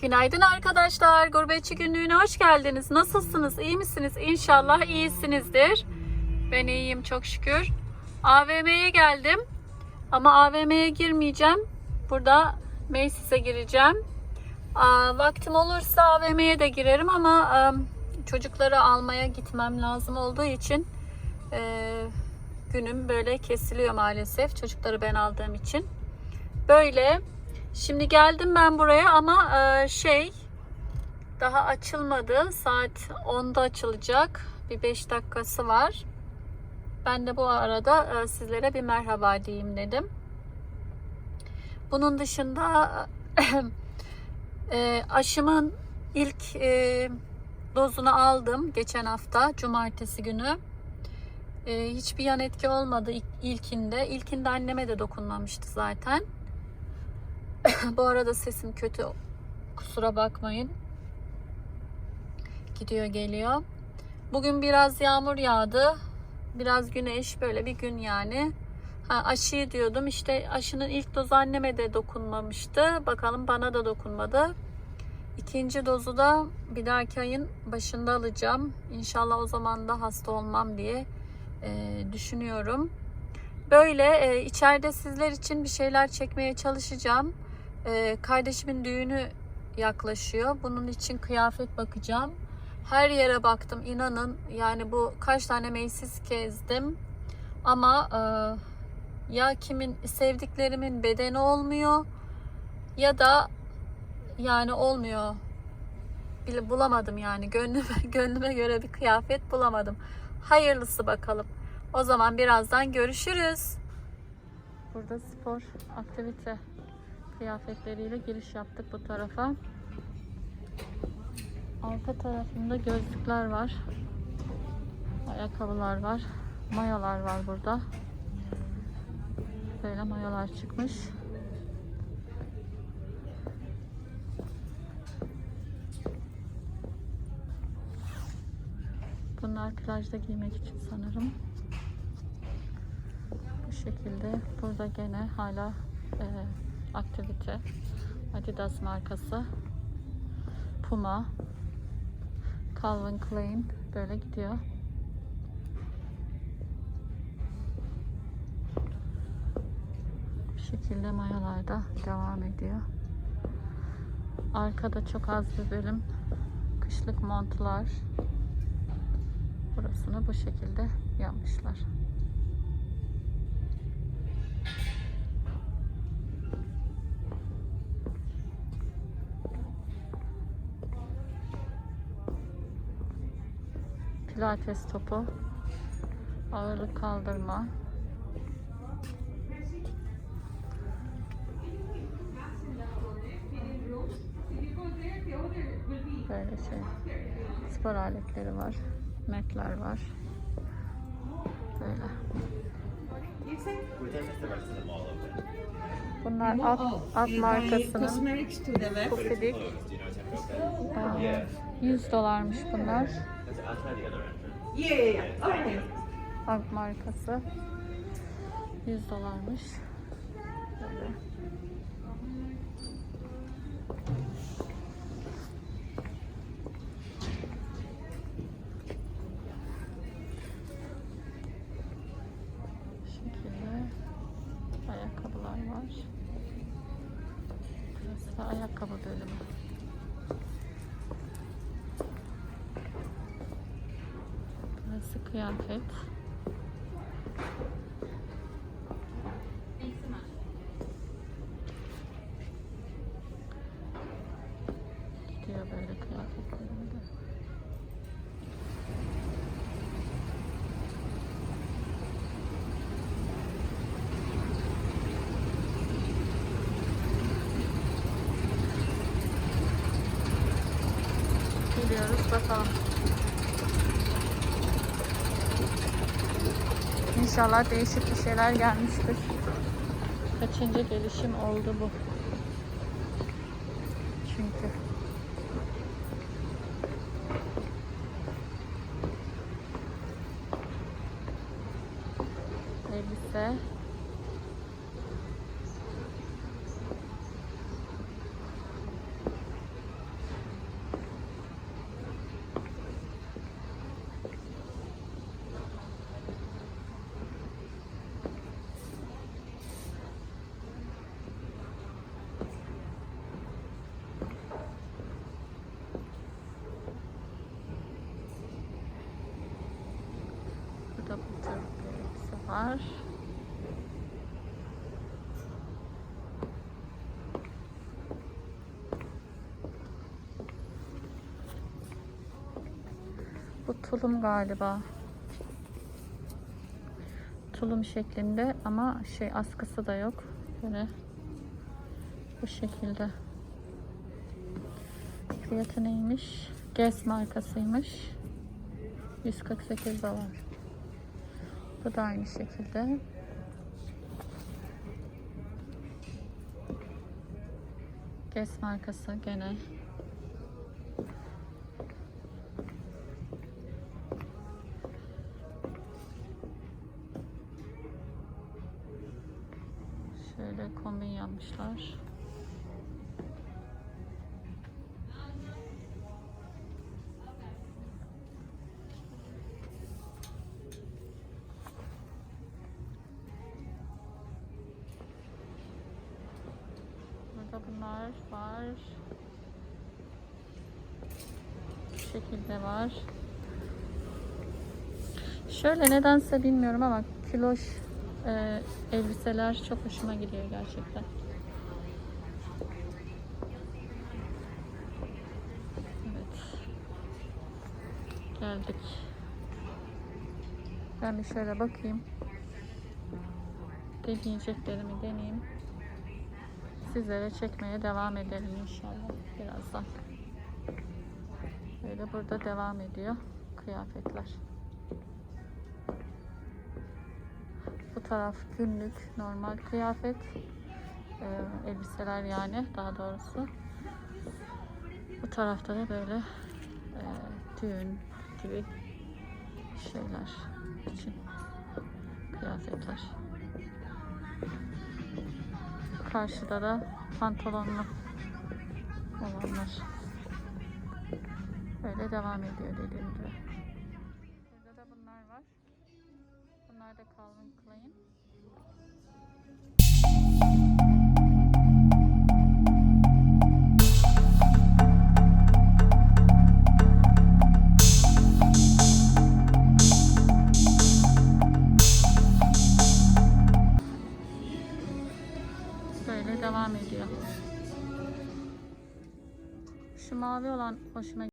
Günaydın arkadaşlar. Gurbetçi günlüğüne hoş geldiniz. Nasılsınız? İyi misiniz? İnşallah iyisinizdir. Ben iyiyim çok şükür. AVM'ye geldim. Ama AVM'ye girmeyeceğim. Burada Macy's'e gireceğim. Vaktim olursa AVM'ye de girerim ama em, çocukları almaya gitmem lazım olduğu için e, günüm böyle kesiliyor maalesef. Çocukları ben aldığım için. Böyle. Şimdi geldim ben buraya ama e, şey daha açılmadı. Saat 10'da açılacak. Bir 5 dakikası var. Ben de bu arada e, sizlere bir merhaba diyeyim dedim. Bunun dışında e, aşımın ilk dozunu aldım geçen hafta cumartesi günü. Hiçbir yan etki olmadı ilk, ilkinde. İlkinde anneme de dokunmamıştı zaten. Bu arada sesim kötü. Kusura bakmayın. Gidiyor geliyor. Bugün biraz yağmur yağdı. Biraz güneş böyle bir gün yani. Ha, aşıyı diyordum. İşte aşının ilk dozu anneme de dokunmamıştı. Bakalım bana da dokunmadı. İkinci dozu da bir dahaki ayın başında alacağım. İnşallah o zaman da hasta olmam diye e, düşünüyorum. Böyle e, içeride sizler için bir şeyler çekmeye çalışacağım. E, kardeşimin düğünü yaklaşıyor. Bunun için kıyafet bakacağım. Her yere baktım inanın. Yani bu kaç tane meclis gezdim. Ama e, ya kimin sevdiklerimin bedeni olmuyor ya da yani olmuyor. Bile bulamadım yani gönlüme gönlüme göre bir kıyafet bulamadım. Hayırlısı bakalım. O zaman birazdan görüşürüz. Burada spor aktivite kıyafetleriyle giriş yaptık bu tarafa. Arka tarafında gözlükler var. Ayakkabılar var. Mayalar var burada. Böyle mayalar çıkmış. Bunlar plajda giymek için sanırım. Bu şekilde. Burada gene hala e, aktivite. Adidas markası. Puma. Calvin Klein böyle gidiyor. Bu şekilde mayalarda devam ediyor. Arkada çok az bir bölüm kışlık montlar. Burasını bu şekilde yapmışlar. Pilates topu, ağırlık kaldırma, böyle şey. Spor aletleri var, metler var. Böyle. Bunlar alt, alt markasının Cosmetics to the left. Pufidik. Aa, 100 dolarmış bunlar. Yeah, yeah, yeah. Okay. Markası. 100 dolarmış. Böyle. Ayakkabılar var. Burası da ayakkabı bölümü. Kıyafet. Gidiyor böyle kıyafetlerinde. Gidiyoruz bakalım. İnşallah değişik bir şeyler gelmiştir. Kaçıncı gelişim oldu bu? Çünkü. Elbise. Var. Bu tulum galiba. Tulum şeklinde ama şey askısı da yok. Böyle bu şekilde. Fiyatı neymiş? Guess markasıymış. 148 dolar. Bu da aynı şekilde. Guess markası gene. Bunlar var. Bu şekilde var. Şöyle nedense bilmiyorum ama kiloş e, elbiseler çok hoşuma gidiyor gerçekten. Evet. Geldik. Ben bir şöyle bakayım. Deneyeceklerimi deneyeyim. Sizlere çekmeye devam edelim inşallah birazdan. Böyle burada devam ediyor kıyafetler. Bu taraf günlük normal kıyafet. Ee, elbiseler yani daha doğrusu. Bu tarafta da böyle e, düğün gibi şeyler için kıyafetler. Karşıda da pantolonlu olanlar. Böyle devam ediyor dediğim gibi. Burada da bunlar var. Bunlar da Calvin Klein. Mavi olan hoşuma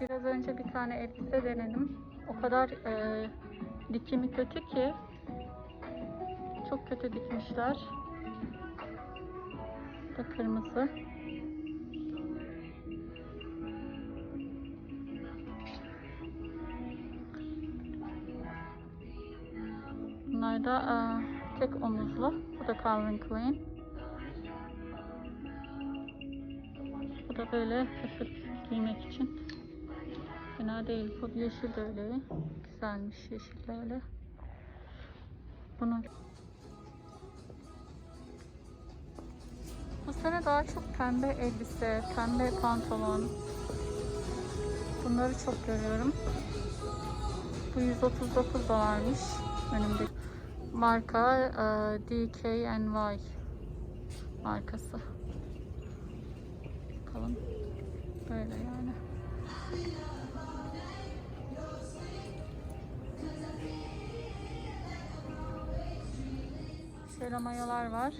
Biraz önce bir tane elbise denedim. O kadar e, dikimi kötü ki çok kötü dikmişler. Bu da kırmızı. Bunlar da e, tek omuzlu. Bu da Calvin Klein. Bu da böyle hafif giymek için. Fena değil. Bu yeşil de öyle. Güzelmiş yeşil de öyle. Bunu bu sene daha çok pembe elbise, pembe pantolon. Bunları çok görüyorum. Bu 139 dolarmış önümde. Marka e, DKNY markası. Bakalım. Böyle yani. Şöyle mayolar var.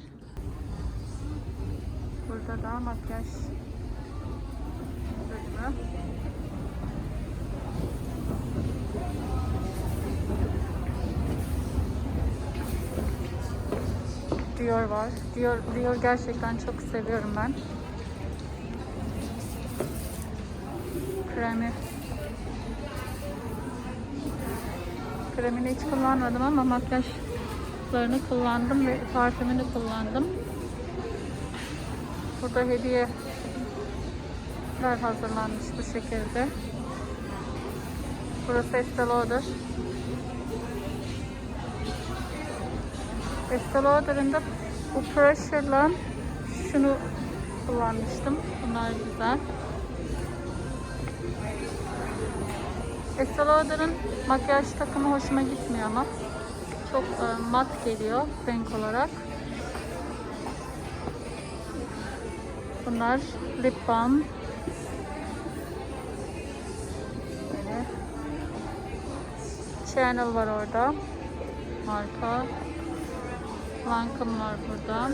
Burada da makyaj bölümü. Dior var. Dior, Dior gerçekten çok seviyorum ben. Kremi. Kremini hiç kullanmadım ama makyajlarını kullandım ve parfümünü kullandım. Burada hediyeler hazırlanmış bu şekilde. Burası Estee Lauder. Estee Lauder'ın da bu Pressure'la şunu kullanmıştım. Bunlar güzel. Estee Lauder'ın makyaj takımı hoşuma gitmiyor ama çok e, mat geliyor renk olarak. Bunlar lip balm. Böyle. Channel var orada. Marka. Lancome var burada.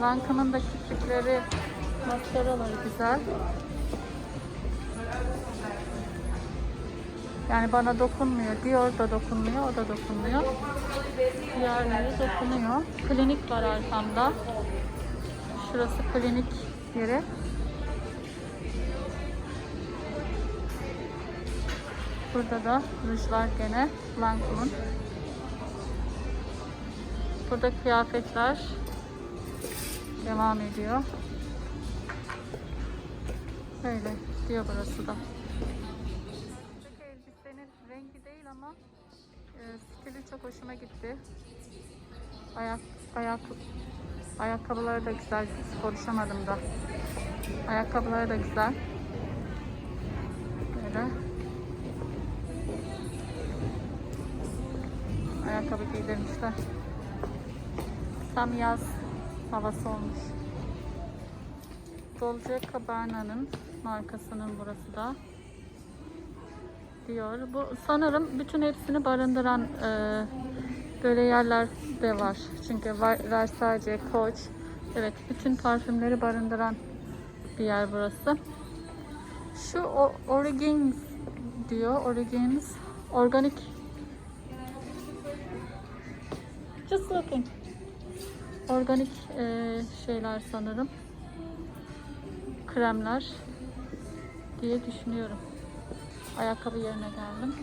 Lancome'ın da kirpikleri, maskaraları güzel. Yani bana dokunmuyor. Dior da dokunmuyor, o da dokunmuyor. Diğerleri dokunuyor. Klinik var arkamda. Şurası klinik yeri. Burada da rujlar gene Lancome'un. Burada kıyafetler devam ediyor. Böyle diyor burası da. Değil ama e, stili çok hoşuma gitti. Ayak ayak ayakkabıları da güzel. Konuşamadım da. Ayakkabıları da güzel. Böyle. Ayakkabı giydirmişler. Tam yaz havası olmuş. Dolce Gabbana'nın markasının burası da diyor. Bu sanırım bütün hepsini barındıran e, böyle yerler de var. Çünkü Ver- Versace, Coach, evet bütün parfümleri barındıran bir yer burası. Şu Origins diyor. Origins organik Just looking. Organik e, şeyler sanırım. Kremler diye düşünüyorum. Ayakkabı yerine geldim.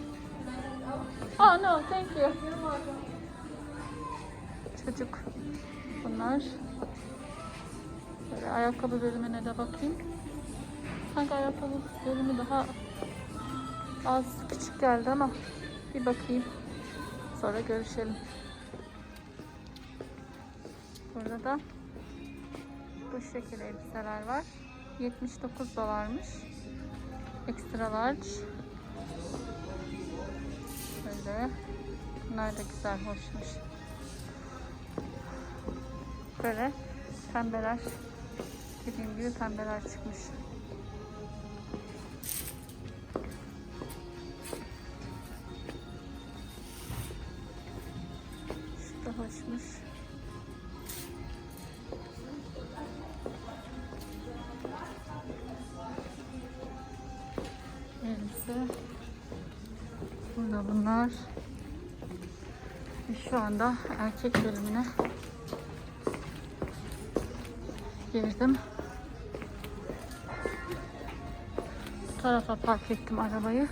Oh no, thank you. Çocuk bunlar. Böyle ayakkabı bölümüne de bakayım. Sanki ayakkabı bölümü daha az küçük geldi ama bir bakayım. Sonra görüşelim. Burada da bu şekilde elbiseler var. 79 dolarmış. Extra large. Böyle. Bunlar da güzel, hoşmuş. Böyle pembeler. Dediğim gibi pembeler çıkmış. Şu da hoşmuş. Anda erkek bölümüne girdim. Bu tarafa park ettim arabayı.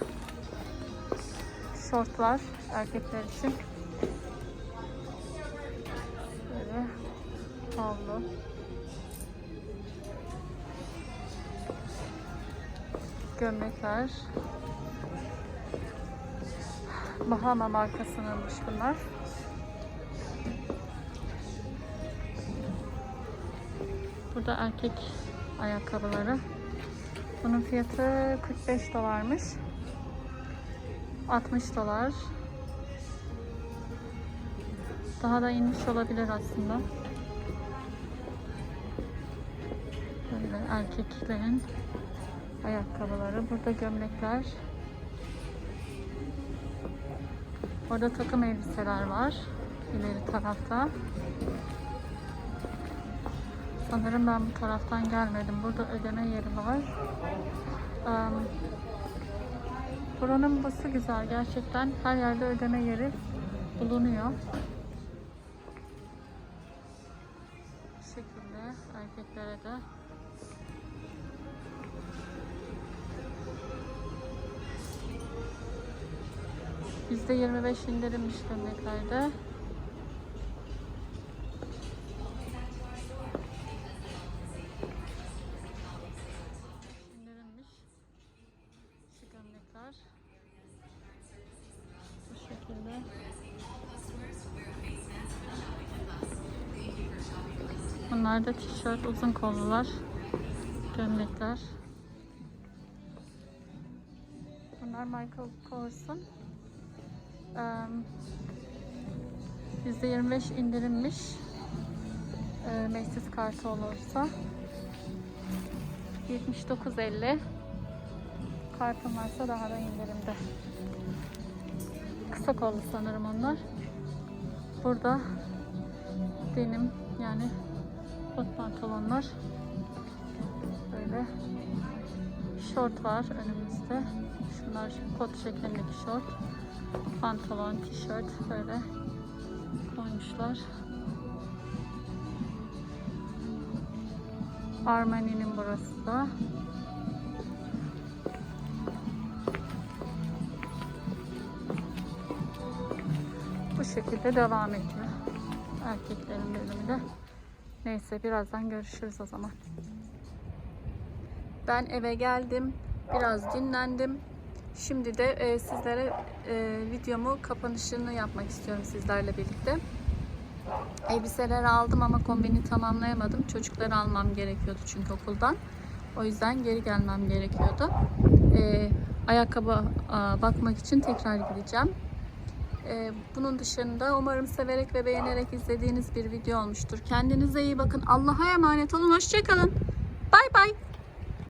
Şortlar erkekler için. Böyle havlu. gömlekler. Bahama markasınınmış bunlar. Burada erkek ayakkabıları. Bunun fiyatı 45 dolarmış. 60 dolar. Daha da inmiş olabilir aslında. Böyle erkeklerin ayakkabıları. Burada gömlekler. Orada takım elbiseler var. İleri tarafta. Sanırım ben bu taraftan gelmedim. Burada ödeme yeri var. Em, buranın bası güzel. Gerçekten her yerde ödeme yeri bulunuyor. Bu şekilde erkeklere de %25 indirilmiş gömleklerde. Bunlar da tişört, uzun kollular, gömlekler. Bunlar Michael Kors'un em, %25 indirilmiş e, Macy's kartı olursa 79.50 kartım varsa daha da indirimde. Kısa kollu sanırım onlar. Burada denim yani kot pantolonlar böyle şort var önümüzde. Şunlar kot şeklindeki şort. Pantolon, tişört böyle koymuşlar. Armani'nin burası da. Bu şekilde devam ediyor. Erkeklerin bölümü de. Neyse birazdan görüşürüz o zaman. Ben eve geldim. Biraz dinlendim. Şimdi de e, sizlere e, videomu kapanışını yapmak istiyorum sizlerle birlikte. Elbiseler aldım ama kombini tamamlayamadım. Çocukları almam gerekiyordu çünkü okuldan. O yüzden geri gelmem gerekiyordu. E, ayakkabı a, bakmak için tekrar gideceğim. E, bunun dışında umarım severek ve beğenerek izlediğiniz bir video olmuştur. Kendinize iyi bakın. Allah'a emanet olun. Hoşçakalın. Bay bay.